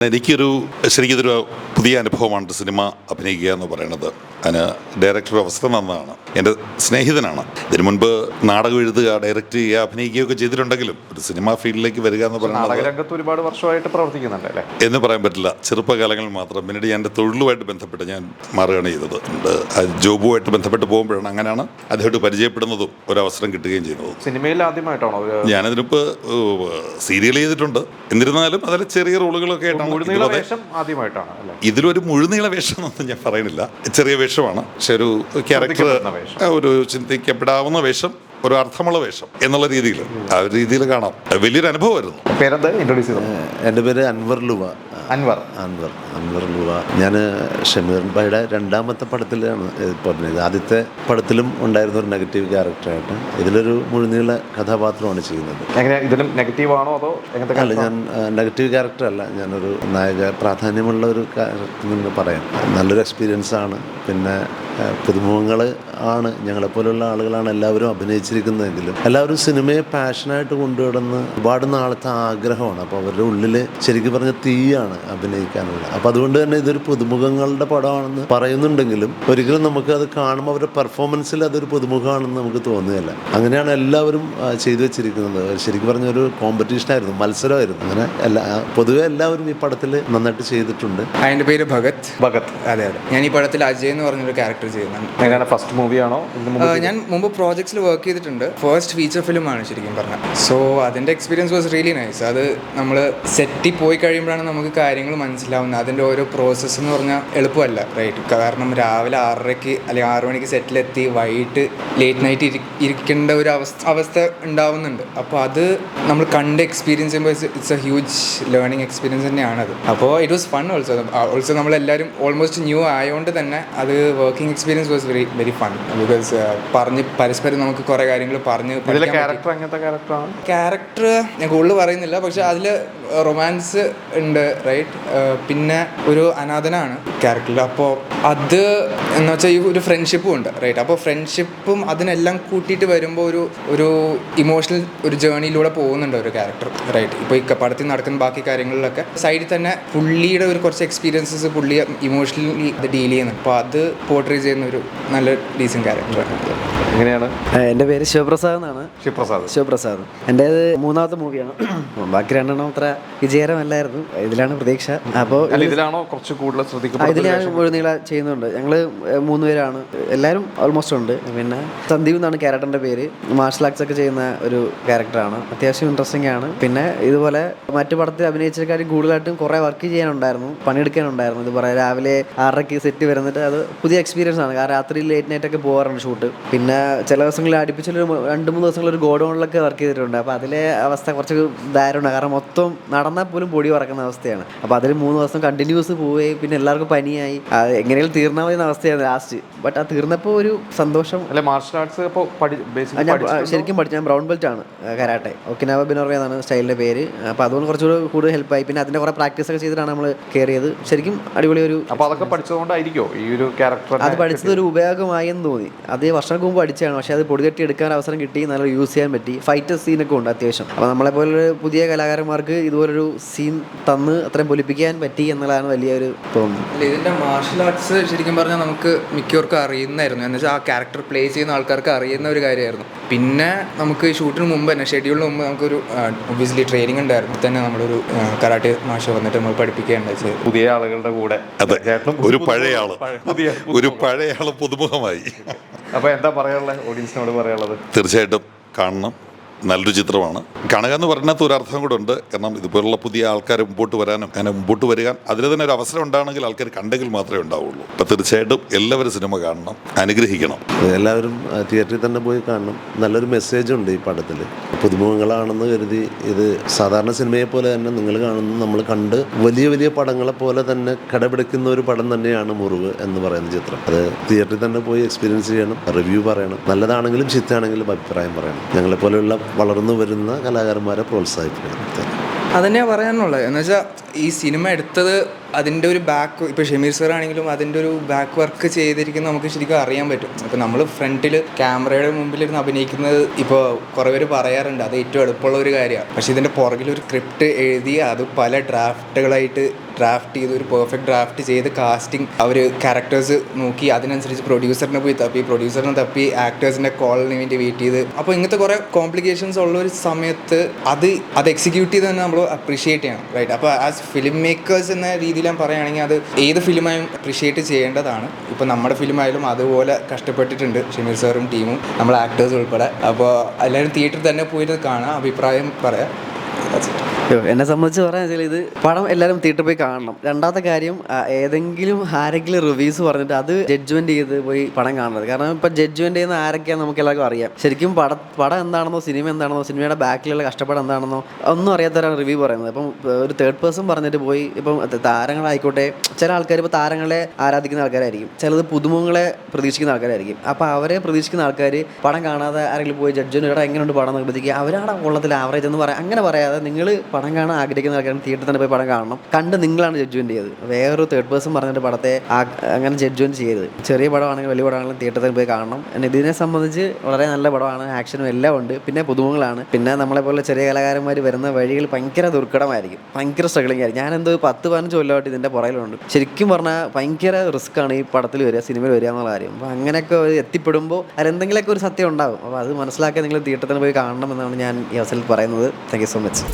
എനിക്കൊരു ശരിക്കും ഇതൊരു പുതിയ അനുഭവമാണ് സിനിമ അഭിനയിക്കുക എന്ന് പറയുന്നത്. അതിന് ഡയറക്ടർ അവസരം തന്നതാണ് എന്റെ സ്നേഹിതനാണ്. ഇതിനു മുൻപ് നാടകം എഴുതുക ഡയറക്റ്റ് ചെയ്യുക അഭിനയിക്കുകയൊക്കെ ചെയ്തിട്ടുണ്ടെങ്കിലും ഒരു സിനിമ ഫീൽഡിലേക്ക് വരിക എന്ന് പറയുന്നത് ഒരുപാട് വർഷമായിട്ട് പ്രവർത്തിക്കുന്നുണ്ട് അല്ലേ? എന്ന് പറയാൻ പറ്റില്ല. ചെറുപ്പകാലങ്ങളിൽ മാത്രം. പിന്നീട് ഞാൻ എന്റെ തൊഴിലുമായിട്ട് ബന്ധപ്പെട്ട് ഞാൻ മാറുകയാണ് ചെയ്തത്. ജോബുമായിട്ട് ബന്ധപ്പെട്ട് പോകുമ്പോഴാണ് അങ്ങനെയാണ് അദ്ദേഹമായിട്ട് പരിചയപ്പെടുന്നതും ഒരവസരം കിട്ടുകയും ചെയ്യുന്നതും. സിനിമയിൽ ആദ്യമായിട്ടാണോ ഞാനതിനിപ്പോൾ സീരിയൽ ചെയ്തിട്ടുണ്ട്. എന്നിരുന്നാലും അതിൽ ചെറിയ റോളുകളൊക്കെ ആയിട്ടാണ് ആദ്യമായിട്ടാണ് ഇതിലൊരു മുഴുനീള വേഷം എന്നൊന്നും ഞാൻ പറയുന്നില്ല. ചെറിയ വേഷമാണ്. പക്ഷെ ഒരു ക്യാരക്ടർ ഒരു ചിന്തിക്കപ്പെടാവുന്ന വേഷം ഒരു അർത്ഥമുള്ള വേഷം എന്നുള്ള രീതിയിൽ. ആ ഒരു രീതിയിൽ കാണാം. വലിയൊരു അനുഭവമായിരുന്നു. പേരെന്താ? ഇൻട്രൊഡ്യൂസ് ചെയ്തത് എന്റെ പേര് അൻവർ ലുവ. അൻവർ. അൻവർ. അൻവർ ലുവ. ഞാൻ ഷമീർ ഭായിയുടെ രണ്ടാമത്തെ പടത്തിലാണ് പറഞ്ഞത്. ആദ്യത്തെ പടത്തിലും ഉണ്ടായിരുന്ന ഒരു നെഗറ്റീവ് ക്യാരക്ടറായിട്ട് ഇതിലൊരു മുഴുനീള കഥാപാത്രമാണ് ചെയ്യുന്നത്. എങ്ങനെ? ഇതിലും നെഗറ്റീവ് ആണോ അതോ എങ്ങനത്തെ അല്ല ഞാൻ നെഗറ്റീവ് ക്യാരക്ടർ അല്ല. ഞാനൊരു നായക പ്രാധാന്യമുള്ള ഒരു ക്യാരക്ടർ പറയാം. നല്ലൊരു എക്സ്പീരിയൻസ് ആണ്. പിന്നെ പുതുമുഖങ്ങൾ ആണ്. ഞങ്ങളെപ്പോലുള്ള ആളുകളാണ് എല്ലാവരും അഭിനയിച്ചിരിക്കുന്നതെങ്കിലും എല്ലാവരും സിനിമയെ പാഷനായിട്ട് കൊണ്ടുവിടുന്ന ഒരുപാട് നാളത്തെ ആഗ്രഹമാണ്. അപ്പോൾ അവരുടെ ഉള്ളിൽ ശരിക്കും പറഞ്ഞ തീയാണ്. അഭിനയിക്കാനുള്ള. അപ്പോൾ അതുകൊണ്ട് തന്നെ ഇതൊരു പുതുമുഖങ്ങളുടെ പടമാണെന്ന് പറയുന്നുണ്ടെങ്കിലും ഒരിക്കലും നമുക്ക് അത് കാണുമ്പോൾ അവരുടെ പെർഫോമൻസിൽ അതൊരു പുതുമുഖമാണെന്ന് നമുക്ക് തോന്നുകയില്ല. അങ്ങനെയാണ് എല്ലാവരും ചെയ്തു വെച്ചിരിക്കുന്നത്. ശരിക്കും പറഞ്ഞ ഒരു കോമ്പറ്റീഷനായിരുന്നു മത്സരമായിരുന്നു. അങ്ങനെ എല്ലാ പൊതുവെ എല്ലാവരും ഈ പടത്തിൽ നന്നായിട്ട് ചെയ്തിട്ടുണ്ട്. അതിന്റെ പേര് ഭഗത്. ഭഗത്. അതെ അതെ. ഞാൻ ഈ പടത്തിൽ അജയ് എന്ന് പറഞ്ഞൊരു ക്യാരക്ടർ ചെയ്യുന്നുണ്ട്. ഫസ്റ്റ് മൂവിയാണോ ഞാൻ മുമ്പ് പ്രോജക്ട്സിൽ വർക്ക് ചെയ്തിട്ടുണ്ട്. ഫസ്റ്റ് ഫീച്ചർ ഫിലിമാണ് ശരിക്കും പറഞ്ഞത് സോ അതിന്റെ എക്സ്പീരിയൻസ് വാസ് റിയലി നൈസ് അത് നമ്മൾ സെറ്റിൽ പോയി കഴിയുമ്പോഴാണ് നമുക്ക് കാര്യങ്ങൾ മനസ്സിലാവുന്ന അതിന്റെ ഓരോ പ്രോസസ്സ് എന്ന് പറഞ്ഞാൽ എളുപ്പമല്ല റൈറ്റ് കാരണം രാവിലെ ആറരയ്ക്ക് അല്ലെങ്കിൽ ആറു മണിക്ക് സെറ്റിലെത്തി വൈകിട്ട് ലേറ്റ് നൈറ്റ് ഇരിക്കേണ്ട ഒരു അവസ്ഥ അവസ്ഥ ഉണ്ടാവുന്നുണ്ട്. അപ്പോൾ അത് നമ്മൾ കണ്ട് എക്സ്പീരിയൻസ് ചെയ്യുമ്പോൾ it's a huge learning experience തന്നെയാണത്. അപ്പോൾ it was fun also also നമ്മളെല്ലാവരും ഓൾമോസ്റ്റ് ന്യൂ ആയതുകൊണ്ട് തന്നെ അത് working experience was very very fun because പറഞ്ഞ് പരസ്പരം നമുക്ക് കുറേ കാര്യങ്ങൾ പറഞ്ഞ് ക്യാരക്ടർ അങ്ങനത്തെ ക്യാരക്ടറാണ് ക്യാരക്ടർ ഞാൻ കൂടുതൽ പറയുന്നില്ല. പക്ഷെ അതിൽ റൊമാൻസ് ഉണ്ട് റൈറ്റ് പിന്നെ ഒരു അനാഥനാണ് ക്യാരക്ടറിൽ അപ്പോൾ അത് എന്ന് വെച്ചാൽ ഈ ഒരു ഫ്രണ്ട്ഷിപ്പും ഉണ്ട് റൈറ്റ് അപ്പോൾ ഫ്രണ്ട്ഷിപ്പും അതിനെല്ലാം കൂട്ടിയിട്ട് വരുമ്പോൾ ഒരു ഒരു ഇമോഷണൽ ഒരു ജേണിയിലൂടെ പോകുന്നുണ്ട് ഒരു ക്യാരക്ടർ റൈറ്റ് ഇപ്പോൾ ഈ പടത്തിൽ നടക്കുന്ന ബാക്കി കാര്യങ്ങളിലൊക്കെ സൈഡിൽ തന്നെ പുള്ളിയുടെ ഒരു കുറച്ച് എക്സ്പീരിയൻസസ് പുള്ളി ഇമോഷണലി അത് ഡീൽ ചെയ്യുന്നുണ്ട്. അപ്പോൾ അത് പോർട്രേ ചെയ്യുന്ന ഒരു നല്ല ഡീസൻ ക്യാരക്ടറാണ് എങ്ങനെയാണ്? എന്റെ പേര് ശിവപ്രസാദ് എന്നാണ്. ശിവപ്രസാദ്. ശിവപ്രസാദ്. എന്റെ മൂന്നാമത്തെ മൂവിയാണ് ബാക്കി രണ്ടെണ്ണം അത്ര വിജയകരമല്ലായിരുന്നു. ഇതിലാണ് പ്രതീക്ഷ. അപ്പോൾ അല്ല ഇതിലാണോ കുറച്ച് കൂടുതൽ ഇതിൽ ഇതിലാണ് ഞാൻ മുഴുനീള ചെയ്യുന്നുണ്ട്. ഞങ്ങൾ മൂന്ന് പേരാണ്. എല്ലാവരും ഓൾമോസ്റ്റ് ഉണ്ട്. പിന്നെ സന്ദീപ് എന്നാണ് ക്യാരക്ടറിന്റെ പേര്. മാർഷൽ ആർട്സ് ഒക്കെ ചെയ്യുന്ന ഒരു ക്യാരക്ടറാണ്. അത്യാവശ്യം ഇൻട്രസ്റ്റിംഗ് ആണ്. പിന്നെ ഇതുപോലെ മറ്റു പടത്തിൽ അഭിനയിച്ചേക്കാളും കൂടുതലായിട്ടും കുറേ വർക്ക് ചെയ്യാനുണ്ടായിരുന്നു. പണിയെടുക്കാനുണ്ടായിരുന്നു. ഇത് പറയാം രാവിലെ ആറരയ്ക്ക് സെറ്റ് വരുന്നിട്ട് അത് പുതിയ എക്സ്പീരിയൻസ് ആണ്. കാരണം രാത്രി ലേറ്റ് നൈറ്റ് ഒക്കെ പോകാറുണ്ട് ഷൂട്ട് പിന്നെ ചില ദിവസങ്ങളിൽ അടുപ്പിച്ചൊരു രണ്ട് മൂന്ന് ദിവസങ്ങളിൽ ഒരു ഗോഡൗണിലൊക്കെ വർക്ക് ചെയ്തിട്ടുണ്ട്. അപ്പോൾ അതിലെ അവസ്ഥ കുറച്ച് ദാരുണമാണ് കാരണം മൊത്തം നടന്നാൽ പോലും പൊടി പറക്കുന്ന അവസ്ഥയാണ്. അപ്പോൾ അതിൽ മൂന്ന് ദിവസം കണ്ടിന്യൂസ് പോവുകയും പിന്നെ എല്ലാവർക്കും പനിയായി. എങ്ങനെയും തീർന്നാൽ മതി എന്ന അവസ്ഥയാണ് ലാസ്റ്റ് ബട്ട് ആ തീർന്നപ്പോൾ ഒരു സന്തോഷം. അല്ലെ മാർഷൽ ആർട്സ് ഇപ്പോൾ ശരിക്കും പഠിച്ചു. ഞാൻ ബ്രൗൺ ബെൽറ്റ് ആണ് കരാട്ടെ. ഒക്കിനാവ ബിനോറിയ എന്നാണ് സ്റ്റൈലിന്റെ പേര്. അപ്പോൾ അതുകൊണ്ട് കുറച്ചുകൂടി കൂടുതൽ ഹെൽപ്പായി പിന്നെ അതിന്റെ കുറേ പ്രാക്ടീസ് ഒക്കെ ചെയ്തിട്ടാണ് നമ്മൾ കയറിയത് ശരിക്കും അടിപൊളി ഒരു അപ്പോൾ അതൊക്കെ പഠിച്ചതുകൊണ്ടായിരിക്കോ ഈ ഒരു ക്യാരക്ടർ അത് പഠിച്ചത് ഒരു ഉപയോഗമായി എന്ന് തോന്നി. അത് വർഷങ്ങൾക്ക് മുമ്പ് പഠിച്ചതാണ്. പക്ഷേ അത് പൊടിതട്ടി എടുക്കാൻ അവസരം കിട്ടി നല്ല യൂസ് ചെയ്യാൻ പറ്റി. ഫൈറ്റർ സീനൊക്കെ ഉണ്ട് അത്യാവശ്യം. അപ്പോൾ നമ്മളെ പോലൊരു പുതിയ കലാകാരന്മാർക്ക് ഇതുപോലൊരു സീൻ തന്ന് അത്രയും പൊലിപ്പിക്കാൻ പറ്റി എന്നുള്ളതാണ് വലിയൊരു തോന്നുന്നത് അല്ല ഇതിന്റെ മാർഷൽ ആർട്സ് ശരിക്കും പറഞ്ഞാൽ നമുക്ക് മിക്കവർക്കും അറിയുന്നതായിരുന്നു. എന്ന് വെച്ചാൽ ആ ക്യാരക്ടർ പ്ലേ ചെയ്യുന്ന ആൾക്കാർക്ക് അറിയുന്ന ഒരു കാര്യമായിരുന്നു. പിന്നെ നമുക്ക് ഷൂട്ടിന് മുമ്പ് തന്നെ ഷെഡ്യൂളിന് മുമ്പ് നമുക്കൊരു ഒബ്വിയസ്ലി ട്രെയിനിങ് ഉണ്ടായിരുന്നു. തന്നെ നമ്മളൊരു കരാട്ടെ മാഷ വന്നിട്ട് നമ്മൾ പഠിപ്പിക്കുകയുണ്ടായി പുതിയ ആളുകളുടെ കൂടെ. ഒരു പഴയ ആൾ പുതിയ ഒരു പഴയ ആൾ പുതുമുഖമായി. അപ്പോൾ എന്താ പറയാനുള്ളത് ഓഡിയൻസിനോട് പറയാനുള്ളത്? തീർച്ചയായിട്ടും കാണണം. നല്ലൊരു ചിത്രമാണ്. കാണുക എന്ന് പറഞ്ഞത് ഒരു അർത്ഥം കൂടെ ഉണ്ട്. കാരണം ഇതുപോലുള്ള പുതിയ ആൾക്കാർ മുമ്പോട്ട് വരാനും അങ്ങനെ മുമ്പോട്ട് വരിക അതിന് തന്നെ ഒരു അവസരം ഉണ്ടാണെങ്കിൽ ആൾക്കാർ കണ്ടെങ്കിൽ മാത്രമേ ഉണ്ടാവുള്ളൂ. അപ്പം തീർച്ചയായിട്ടും എല്ലാവരും സിനിമ കാണണം അനുഗ്രഹിക്കണം. എല്ലാവരും തിയേറ്ററിൽ തന്നെ പോയി കാണണം. നല്ലൊരു മെസ്സേജ് ഉണ്ട് ഈ പടത്തിൽ പുതുമുഖങ്ങളാണെന്ന് കരുതി ഇത് സാധാരണ സിനിമയെ പോലെ തന്നെ നിങ്ങൾ കാണുന്നു. നമ്മൾ കണ്ട് വലിയ വലിയ പടങ്ങളെ പോലെ തന്നെ കടപിടിക്കുന്ന ഒരു പടം തന്നെയാണ് മുറിവ് എന്ന് പറയുന്ന ചിത്രം. അത് തിയേറ്ററിൽ തന്നെ പോയി എക്സ്പീരിയൻസ് ചെയ്യണം റിവ്യൂ പറയണം. നല്ലതാണെങ്കിലും ചീത്തയാണെങ്കിലും അഭിപ്രായം പറയണം. ഞങ്ങളെപ്പോലെയുള്ള വളർന്നു വരുന്ന കലാകാരന്മാരെ പ്രോത്സാഹിപ്പിക്കണം. അതന്നെയാണ് പറയാനുള്ളത്. എന്ന് വെച്ചാൽ ഈ സിനിമ എടുത്തത് അതിന്റെ ഒരു ബാക്ക് ഇപ്പോൾ ഷമീർ സർ ആണെങ്കിലും അതിന്റെ ഒരു ബാക്ക് വർക്ക് ചെയ്തിരിക്കുന്ന നമുക്ക് ശരിക്കും അറിയാൻ പറ്റും. ഇപ്പോൾ നമ്മൾ ഫ്രണ്ടിൽ ക്യാമറയുടെ മുമ്പിലിരുന്ന് അഭിനയിക്കുന്നത് ഇപ്പോൾ കുറേ പേര് പറയാറുണ്ട്. അത് ഏറ്റവും എളുപ്പമുള്ള ഒരു കാര്യമാണ്. പക്ഷേ ഇതിന്റെ പുറകിൽ ഒരു സ്ക്രിപ്റ്റ് എഴുതി അത് പല ഡ്രാഫ്റ്റുകളായിട്ട് ഡ്രാഫ്റ്റ് ചെയ്ത് ഒരു പെർഫെക്റ്റ് ഡ്രാഫ്റ്റ് ചെയ്ത് കാസ്റ്റിംഗ് അവർ ക്യാരക്ടേഴ്സ് നോക്കി അതിനനുസരിച്ച് പ്രൊഡ്യൂസറിനെ പോയി തപ്പി പ്രൊഡ്യൂസറിനെ തപ്പി ആക്ടേഴ്സിന്റെ കോളിന് വേണ്ടി വെയിറ്റ് ചെയ്ത്. അപ്പോൾ ഇങ്ങനത്തെ കുറേ കോംപ്ലിക്കേഷൻസ് ഉള്ള ഒരു സമയത്ത് അത് അത് എക്സിക്യൂട്ട് ചെയ്ത് തന്നെ നമ്മൾ അപ്രീഷിയേറ്റ് ചെയ്യണം റൈറ്റ് അപ്പോൾ ആസ് ഫിലിം മേക്കേഴ്സ് എന്ന രീതിയിൽ ഞാൻ പറയുകയാണെങ്കിൽ അത് ഏത് ഫിലിമായും അപ്രീഷിയേറ്റ് ചെയ്യേണ്ടതാണ്. ഇപ്പോൾ നമ്മുടെ ഫിലിമായാലും അതുപോലെ കഷ്ടപ്പെട്ടിട്ടുണ്ട് ഷമീർ സാറും ടീമും നമ്മൾ ആക്ടേഴ്സ് ഉൾപ്പെടെ. അപ്പോൾ എല്ലാവരും തിയേറ്ററിൽ തന്നെ പോയിട്ട് കാണാം അഭിപ്രായം പറയാം. എന്നെ സംബന്ധിച്ച് പറയാൻ വെച്ചാൽ ഇത് പടം എല്ലാവരും തിയേറ്ററിൽ പോയി കാണണം. രണ്ടാമത്തെ കാര്യം ഏതെങ്കിലും ആരെങ്കിലും റിവ്യൂസ് പറഞ്ഞിട്ട് അത് ജഡ്ജ്മെന്റ് ചെയ്ത് പോയി പടം കാണുന്നത്. കാരണം ഇപ്പം ജഡ്ജ്മെന്റ് ചെയ്യുന്ന ആരൊക്കെയാണെന്ന് നമുക്ക് എല്ലാവർക്കും അറിയാം. ശരിക്കും പട പടം എന്താണെന്നോ സിനിമ എന്താണെന്നോ സിനിമയുടെ ബാക്കിലുള്ള കഷ്ടപ്പാട് എന്താണെന്നോ ഒന്നും അറിയാത്തവരാണ് റിവ്യൂ പറയുന്നത്. അപ്പം ഒരു തേർഡ് പേഴ്സൺ പറഞ്ഞിട്ട് പോയി ഇപ്പം താരങ്ങളായിക്കോട്ടെ ചില ആൾക്കാർ ഇപ്പോൾ താരങ്ങളെ ആരാധിക്കുന്ന ആൾക്കാരായിരിക്കും. ചിലത് പുതുമുഖങ്ങളെ പ്രതീക്ഷിക്കുന്ന ആൾക്കാരായിരിക്കും. അപ്പോൾ അവരെ പ്രതീക്ഷിക്കുന്ന ആൾക്കാർ പടം കാണാതെ ആരെങ്കിലും പോയി ജഡ്ജ്മെന്റ് എങ്ങനെയുണ്ട് പടം നിർബന്ധിക്കുക. അവരാണ് കൊള്ളത്തിൽ ആവറേജ് എന്ന് പറയാം അങ്ങനെ പറയാതെ നിങ്ങൾ പടം കാണാൻ ആഗ്രഹിക്കുന്ന ആൾക്കാരും തിയേറ്ററിൽ തന്നെ പോയി പടം കാണണം. കണ്ട് നിങ്ങളാണ് ജഡ്ജ്മെന്റ് ചെയ്തത് വേറൊരു തേർഡ് പേഴ്സൺ പറഞ്ഞിട്ട് പടത്തെ അങ്ങനെ ജഡ്ജ്മെന്റ് ചെയ്യരുത്. ചെറിയ പടമാണെങ്കിലും വലിയ പടമാണെങ്കിലും തിയേറ്ററിൽ പോയി കാണണം. ഇതിനെ സംബന്ധിച്ച് വളരെ നല്ല പടമാണ് ആക്ഷനും എല്ലാം ഉണ്ട്. പിന്നെ പുതുമുഖങ്ങളാണ് പിന്നെ നമ്മളെ പോലെ ചെറിയ കലാകാരന്മാർ വരുന്ന വഴികൾ ഭയങ്കര ദുർഘടമായിരിക്കും. ഭയങ്കര സ്ട്രഗിളിംഗ് ആയിരിക്കും. ഞാൻ എന്തോ പത്ത് പതിനഞ്ച് കൊല്ലമായിട്ട് ഇതിന്റെ പുറകിലുണ്ട്. ശരിക്കും പറഞ്ഞാൽ ഭയങ്കര ആണ് ഈ പടത്തിൽ വരിക സിനിമയിൽ വരിക എന്നുള്ള കാര്യം. അപ്പോൾ അങ്ങനെയൊക്കെ എത്തിപ്പെടുമ്പോൾ അതിലെന്തെങ്കിലുമൊക്കെ ഒരു സത്യം ഉണ്ടാകും അപ്പോൾ അത് മനസ്സിലാക്കി നിങ്ങൾ തിയേറ്ററിൽ പോയി കാണണം എന്നാണ് ഞാൻ ഈ അവസരത്തിൽ പറയുന്നത്. Thank so much